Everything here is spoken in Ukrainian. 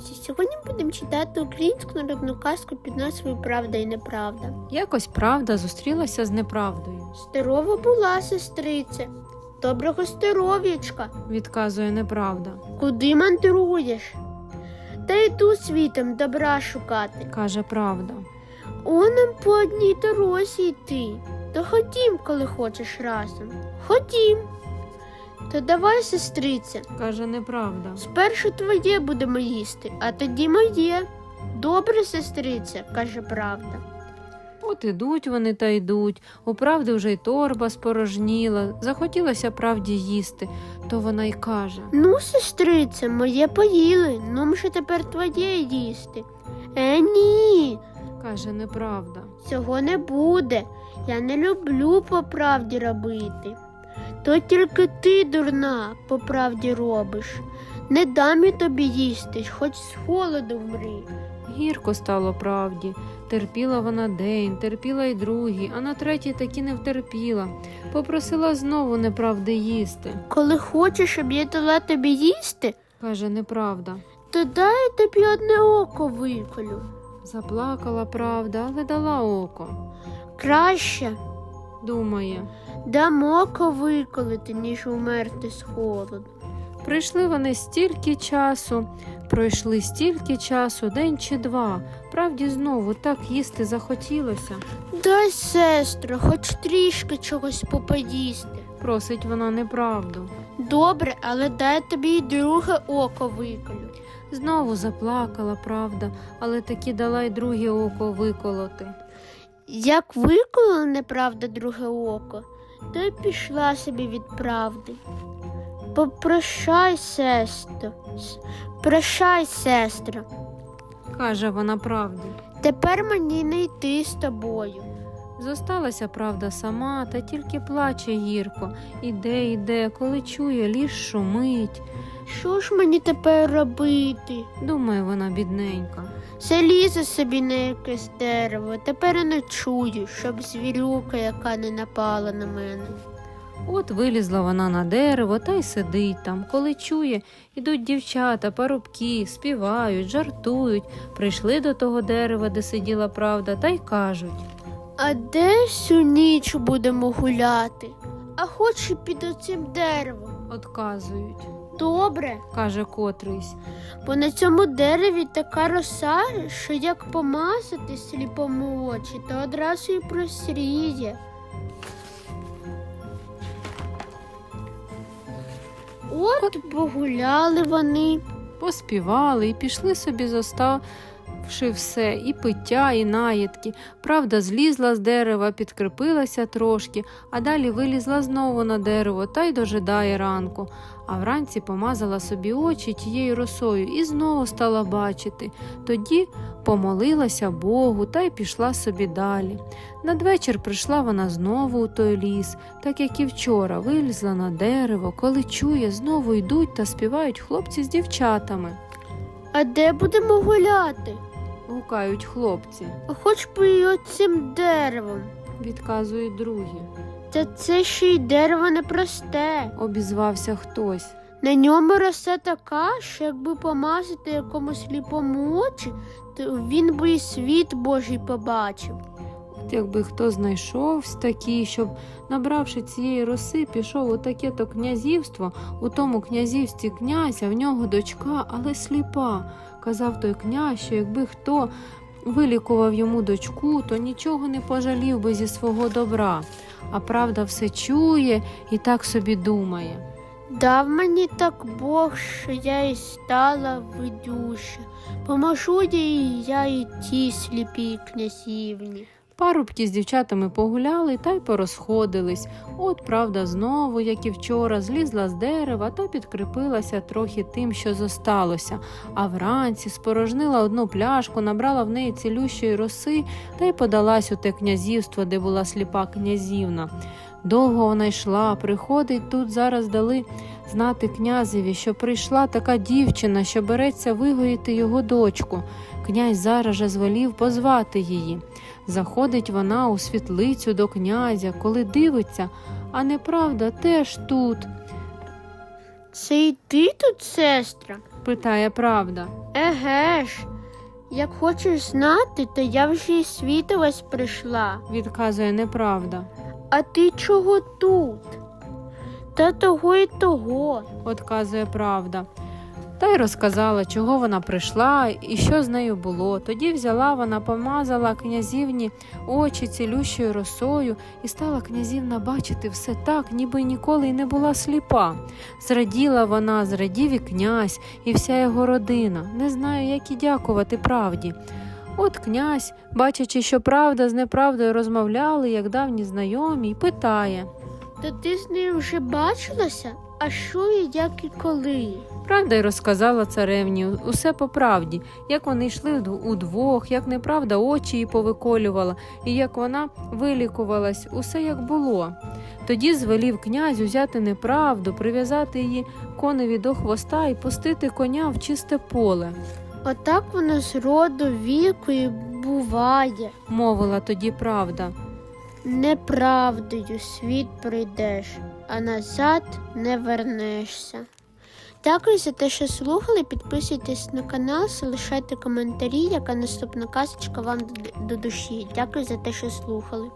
друзі! Сьогодні будемо читати українську народну казку під назвою Правда і неправда. Якось правда зустрілася з неправдою, Здорова була, сестриця. Доброго здоров'ячка. відказує неправда. Куди мандруєш? Та йду світом добра шукати. Каже правда. О, нам по одній дорозі йти. То ходім, коли хочеш разом. Ходім. То давай, сестриця, Каже неправда. спершу твоє будемо їсти, а тоді моє. Добре, сестриця, каже правда. От ідуть вони та йдуть. У правди вже й торба спорожніла. Захотілося правді їсти, то вона й каже. Ну, сестриця, моє поїли, ну вже тепер твоє їсти. Е, ні, Каже неправда. цього не буде. Я не люблю по правді робити. То тільки ти, дурна, по правді робиш. Не дам я тобі їсти, хоч з холоду вмри. Гірко стало правді. Терпіла вона день, терпіла й другий, а на третій таки не втерпіла. Попросила знову неправди їсти. Коли хочеш, щоб я дала тобі їсти, Каже неправда. то дай я тобі одне око виколю. Заплакала правда, але дала око. Краще Думає. дам око виколити, ніж умерти з холоду. Прийшли вони стільки часу, пройшли стільки часу, день чи два. Правді знову так їсти захотілося. Дай, сестро, хоч трішки чогось попоїсти. Просить вона неправду. Добре, але дай тобі й друге око виколю. Знову заплакала правда, але таки дала й друге око виколоти. Як виколила неправда друге око, то й пішла собі від правди. Попрощай, сестро, прощай, сестро. Каже вона правді. Тепер мені не йти з тобою. Зосталася правда сама, та тільки плаче гірко. Іде, іде, коли чує, ліс шумить. Що ж мені тепер робити? Думає вона бідненька. Залізу собі на якесь дерево, тепер не чую, щоб звірюка, яка не напала на мене. От вилізла вона на дерево та й сидить там. Коли чує, ідуть дівчата, парубки, співають, жартують. Прийшли до того дерева, де сиділа правда, та й кажуть. А де всю ніч будемо гуляти? А хоч і під оцим деревом. Отказують, Добре, каже котрийсь. бо на цьому дереві така роса, що як помазати сліпому очі, то одразу і просріє. От погуляли вони. Поспівали і пішли собі, зоставши все, і пиття, і наїдки. Правда, злізла з дерева, підкріпилася трошки, а далі вилізла знову на дерево та й дожидає ранку. А вранці помазала собі очі тією росою і знову стала бачити. Тоді помолилася Богу та й пішла собі далі. Надвечір прийшла вона знову у той ліс, так як і вчора, вилізла на дерево, коли чує, знову йдуть та співають хлопці з дівчатами. А де будемо гуляти? Гукають хлопці, хоч би і оцим деревом. відказують другі. Та це ще й дерево непросте. Обізвався хтось. На ньому роса така, що якби помазати якомусь сліпому очі, то він би і світ Божий побачив. От якби хто знайшовсь такий, щоб, набравши цієї роси, пішов у таке то князівство, у тому князівстві князя, в нього дочка, але сліпа. Казав той князь, що якби хто вилікував йому дочку, то нічого не пожалів би зі свого добра. А правда все чує і так собі думає. Дав мені так Бог, що я і стала видюша, Поможу їй я і ті сліпій князівні. Парубки з дівчатами погуляли та й порозходились. От правда знову, як і вчора, злізла з дерева та підкріпилася трохи тим, що зосталося. А вранці спорожнила одну пляшку, набрала в неї цілющої роси та й подалась у те князівство, де була сліпа князівна. Довго вона йшла, приходить тут зараз дали знати князеві, що прийшла така дівчина, що береться вигоїти його дочку. Князь зараз же звелів позвати її. Заходить вона у світлицю до князя, коли дивиться, а неправда теж тут. Це й ти тут, сестра? питає правда. Еге ж, як хочеш знати, то я вже й світилась прийшла. Відказує неправда. А ти чого тут? Та того й того. Отказує правда. Та й розказала, чого вона прийшла і що з нею було. Тоді взяла вона, помазала князівні очі цілющою росою, і стала князівна бачити все так, ніби ніколи й не була сліпа. Зраділа вона, зрадів і князь, і вся його родина. Не знаю, як і дякувати правді. От князь, бачачи, що правда з неправдою розмовляли, як давні знайомі, й питає. Та ти з нею вже бачилася? А що і як і коли? Правда й розказала царевні усе по правді, як вони йшли удвох, як неправда очі їй повиколювала, і як вона вилікувалась, усе як було. Тоді звелів князь узяти неправду, прив'язати її коневі до хвоста і пустити коня в чисте поле, Отак воно з роду віку і буває. мовила тоді правда. Неправдою світ прийдеш, а назад не вернешся. Дякую за те, що слухали. Підписуйтесь на канал, залишайте коментарі, яка наступна казочка вам до- душі. Дякую за те, що слухали.